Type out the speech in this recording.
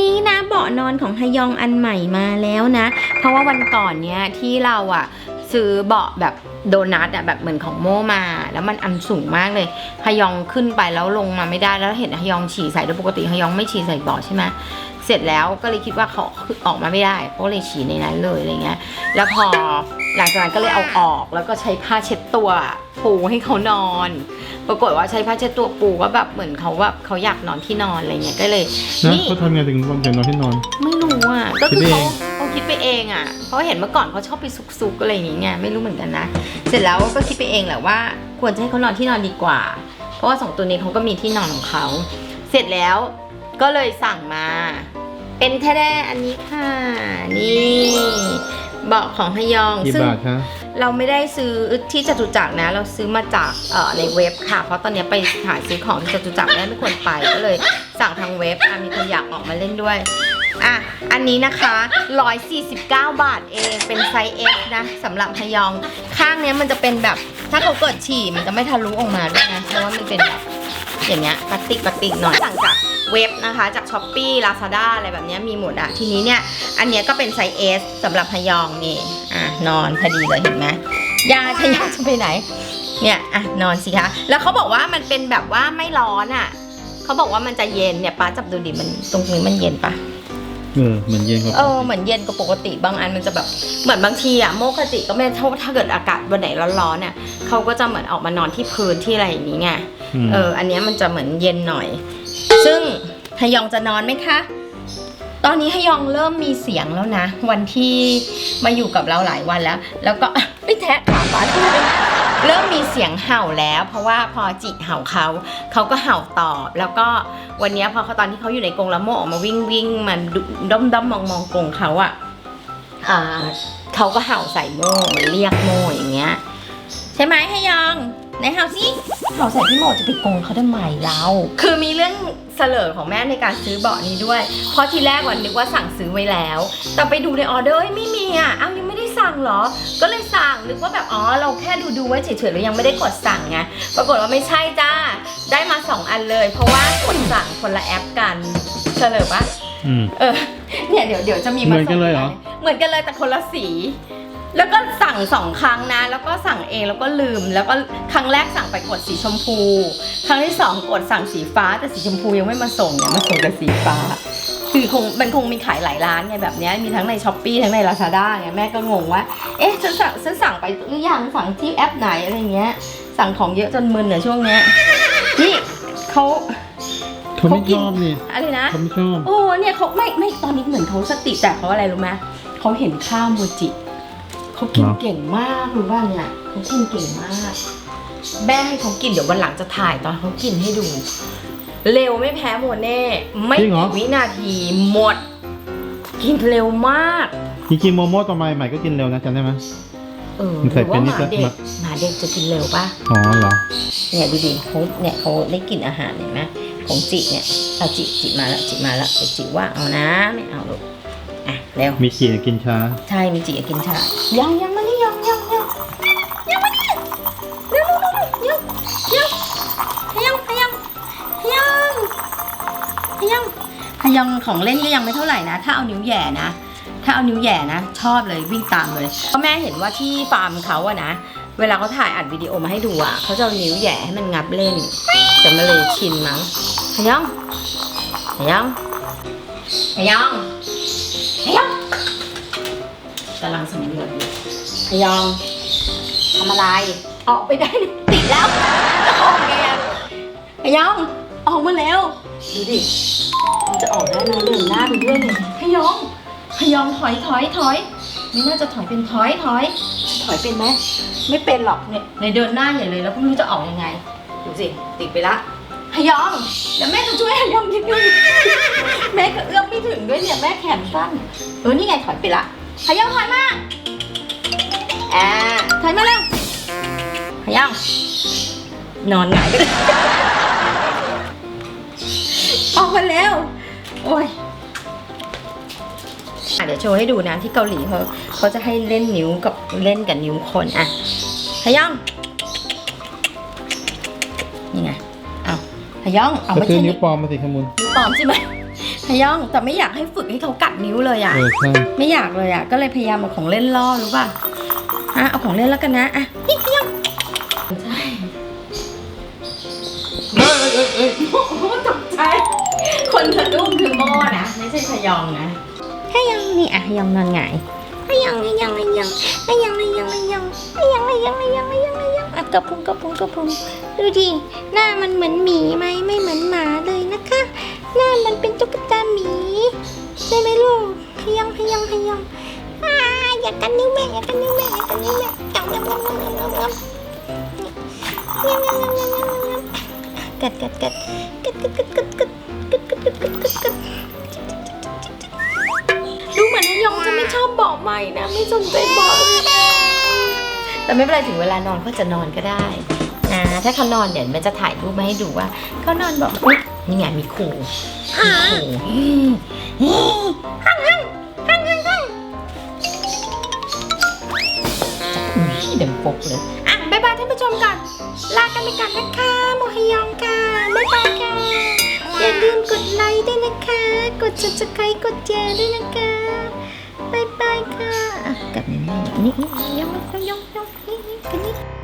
นี้นะเบาะนอนของฮยองอันใหม่มาแล้วนะ เพราะว่าวันก่อนเนี้ยที่เราอะซื้อเบาะแบบโดนัทอะแบบเหมือนของโมมา แล้วมันอันสูงมากเลยฮยองขึ้นไปแล้วลงมาไม่ได้แล้วเห็นฮยองฉี่ใส่โดยปกติฮยองไม่ฉี่ใส่เบาะใช่ไหมเสร็จแล้วก็เลยคิดว่าเขาออกมาไม่ได้ก็เลยฉี่ในนั้นเลยอะไรเงี้ยแล้วพอ หลังจากนั้นก็เลยเอาออกแล้วก็ใช้ผ้าเช็ดตัวปูให้เขานอน ปรากฏว่าใช้ผ้าเช็ดตัวปูก็แบบเหมือนเขาแบบเขาอยากนอนที่นอนอะไรเงี้ยก็เลย นะนี่ เขาทำไงถึงวันจะนอนที่นอน ไม่รู้อะ ก็คือคิดไปเขาเองเขาคิดไปเองอะ เพราะเห็นเมื่อก่อนเขาชอบไปซุกๆอะไรอย่างเงี้ยไม่รู้เหมือนกันนะ เสร็จแล้วก็คิดไปเองแหละว่า ควรจะให้เขานอนที่นอนดีกว่า เพราะว่าสองตัวนี้เขาก็มีที่นอนของเขา เสร็จแล้วก็เลยสั่งมา เป็นแท้ๆอันนี้ค่ะ นี่ เบาะของฮยอง กี่ซึ่งบาทคะเราไม่ได้ซื้อที่จตุจักรนะ เราซื้อมาจากเอ่อในเว็บค่ะ เพราะตอนนี้ไปหาซื้อของที่จตุจักรได้ไม่ควรไปก็เลยสั่งทางเว็บอะมีคนอยากออกมาเล่นด้วยอะอันนี้นะคะ 149 บาทเองเป็นไซส์ S นะสำหรับพยอง ข้างเนี้ยมันจะเป็นแบบถ้าเขาเกิดฉี่มันจะไม่ทะลุออกมาด้วยนะเพราะว่ามันเป็นแบบอย่างเงี้ยพลาสติกพลาสติกหน่อยสั่งจาก เว็บนะคะจากช้อปปี้ลาซาด้าอะไรแบบเนี้ยมีหมดอะทีนี้เนี่ย อันเนี้ยก็เป็นไซส์ S สำหรับพยองนี่อะนอนพอดีเลยเห็นไหมยาทยาจะไปไหน เนี่ยอะนอนสิคะ แล้วเขาบอกว่ามันเป็นแบบว่าไม่ร้อนอะเขาบอกว่ามันจะเย็นเนี่ยป้าจับดูดิมันตรงนี้มันเย็นปะเออเหมือนเย็นครับเออเหมือนเย็นกว่าปกติบางอันมันจะแบบเหมือนบางทีอะโมคจิก็ไม่ถ้าถ้าเกิดอากาศวันไหนร้อนๆเนี่ยเขาก็จะเหมือนออกมานอนที่พื้นที่อะไรอย่างนี้ไงมเอออันเนี้ยมันจะเหมือนเย็นหน่อย ซึ่ง ฮยองจะนอนไหมคะ ตอนนี้ฮยองเริ่มมีเสียงแล้วนะ วันที่มาอยู่กับเราหลายวันแล้ว แล้วก็ไม่แทะขาปาเริ่มมีเสียงเห่าแล้ว เพราะว่าพอจิเห่าเขาเขาก็เห่าตอบ แล้วก็วันนี้พอเขาตอนที่เขาอยู่ในกรงแล้วโมออกมาวิ่งวิ่งมันด้อมด้อมมองมองกรงเขาอะอ่าเขาก็เห่าใส่โมเหมือนเรียกโมอย่างเงี้ย ใช่ไหมฮยอง ไหนเห่าสิเห่าใส่พี่โมจะไปโกงเขาทำไมเราคือมีเรื่องเสลอของแม่ในการซื้อเบาะนี้ด้วย เพราะทีแรกวันนึกว่าสั่งซื้อไว้แล้ว แต่ไปดูในออเดอร์เอ้ยไม่มีอะ อ้าวยังไม่ได้สั่งเหรอ ก็เลยสั่งนึกว่าแบบอ๋อเราแค่ดูดูๆไว้เฉยๆเรายังไม่ได้กดสั่งไง ปรากฏว่าไม่ใช่จ้า ได้มาสองอันเลย เพราะว่ากดสั่งคนละแอปกัน เฉลยปะอืม เออ เนี่ยเดี๋ยวเดี๋ยวจะมีาเหมือนกันเลยเหรอเหมือนกันเลยแต่คนละสี แล้วก็สั่งสองครั้งนะ แล้วก็สั่งเองแล้วก็ลืม แล้วก็ครั้งแรกสั่งไปกดสีชมพู ครั้งที่สองกดสั่งสีฟ้าแต่สีชมพูยังไม่มาส่งเนี่ยมาส่งแต่สีฟ้า คือคงมันคงมีขายหลายร้านไงแบบเนี้ยมีทั้งในช้อปปีทั้งในลาซาด้าไงแม่ก็งงว่า เอ๊ะฉันสั่งฉันสั่งไปหรือยังสั่งที่แอปไหนอะไรเงี้ย สั่งของเยอะจนมึนเนี่ยช่วงเนี้ยนี่เขาเขาไม่เขากิชนอบนี่อะไรนะเขาไม่ชอบโอ้เนี่ยเขาไม่ไม่ตอนนี้เหมือนเขาสติแต่เขาอะไรรู้ไหมเขาเห็นข้าวโมจิ เขากินเหรอเก่งมากรู้ป่ะเนี่ยเขากินเก่งมาก แม่ให้เขากินเดี๋ยววันหลังจะถ่ายตอนเขากินให้ดู เร็วไม่แพ้โมเน่ไม่จริงเหรอ กี่วินาทีหมด กินเร็วมาก จริงๆโมโม่ต่อมาใหม่ก็กินเร็วนะจำได้ไหม เออมันใส่หรือว่าเป็นหนี่มาจะเด็กหมาเด็กจะกินเร็วป่ะ อ๋อเหรอ เนี่ยดูดิเขาเนี่ยเขาได้กลิ่นอาหารเห็นไหมของจิเนี่ยเอาจิจิมาแล้วจิมาแล้วแต่จิว่าเอานะไม่เอาลูก อะเร็ว มีเขียกินช้า ใช่มีจิอยากกินชา ยังยังมานี่ยังยังยังยังมานี่เร็วเร็วเร็วเร็วยังยังยังยังยังยังของเล่นก็ยังไม่เท่าไหร่นะ ถ้าเอานิ้วแหย่นะ ถ้าเอานิ้วแหย่นะ ชอบเลยวิ่งตามเลยเพราะแม่เห็นว่าที่ฟาร์มเขาอะนะ เวลาเขาถ่ายอัดวิดีโอมาให้ดูอะเขาจะเอานิ้วแหย่ให้มันงับเล่นแต่มันเลยชินมั้งพยองพยองพยองพยอง กำลังสำรวจอยู่พยองทำอะไร ออกไปได้ติดแล้วจะออกไงอะพยองออกมาแล้ว ดูดิมันจะออกได้ไหมเดินหน้าไปด้วยเนี่ยพยองพยองถอยถอยถอยไม่น่าจะถอยเป็นถอยถอย ถอยเป็นไหมไม่เป็นหรอกเนี่ยในเดินหน้าใหญ่เลยแล้วก็ไม่รู้จะออกยังไงดูสิติดไปละ พยอง เดี๋ยวแม่จะช่วยพยองนิดนึงแม่ก็เอื้อมไม่ถึงด้วยเนี่ยแม่แขนสั้นเออนี่ไงถอยไปละพยองถอยมาอ่าถอยมาเร็วพยองนอนหงายไปเลยออกมาแล้ว โอ้ยอะเดี๋ยวโชว์ให้ดูนะที่เกาหลีเขาเขาจะให้เล่นนิ้วกับเล่นกับนิ้วคนอะพยองนี่ไง เอาพยองเอาก็ไม่ซื้อใช่นิ้นิ้ววปลอมมาสิขมุนปลอมใช่ไหมพฮยองแต่ไม่อยากให้ฝึกให้เขากัดนิ้วเลยอะ เออใช่ไม่อยากเลยอะ ก็เลยพยายามเอาของเล่นล่อรู้ป่ะอะเอาของเล่นแล้วกันนะอะนี่ฮยองใช่เอ้ยเอ้ยเอ้ยโอ้โหตกใจ คนสะดุ้งคือโม่นะ ไม่ใช่พยองนะพยองนี่อะพยองนอนหงายพ ยองพยองพยองพยองพยองพยองพยองพยองพยองพยองพยองอะกระพุ้งกระพุ้งกระพุ้งดูดิหน้ามันเหมือนหมีไหมไม่เหมือนหมาเลยนะคะ หน้ามันเป็นตุ๊กตาหมีใช่ไหมลูกพยองพยองพยองอ่าอยากกันนิ้วแม่อยากกันนิ้วแม่อยากกันนิ้วแม่ยำยำยำยำยำยำยำยำยำยำยำยำยำกัดกัดกัดกัดกัดกัดกัดกัดกัดกัด ยองจะไม่ชอบเบาะใหม่นะ ไม่สนใจเบาะเลยนแต่ไม่เป็นไรถึงเวลานอนก็จะนอนก็ได้นะถ้าเขานอนเดี๋ยวมันจะถ่ายรูปมาให้ดูว่าเขานอนเบาะอุ๊ยนี่ไงมีขู่มีขู่ฮ่งฮ่งฮ่งฮ่งฮ่งอุ้ยเดังปกเลย อะบ๊ายบายท่านผู้ชมก่อน ลากันไปก่อนนะคะโมฮยองค่ะบ๊ายบายค่ะ อย่าลืมกดไลค์ด้วยนะคะ กด subscribe กดแชร์ด้วยนะคะ บายค่ะกลับมานี่นี่นี่ยองยองยองนี่นี่กันนี่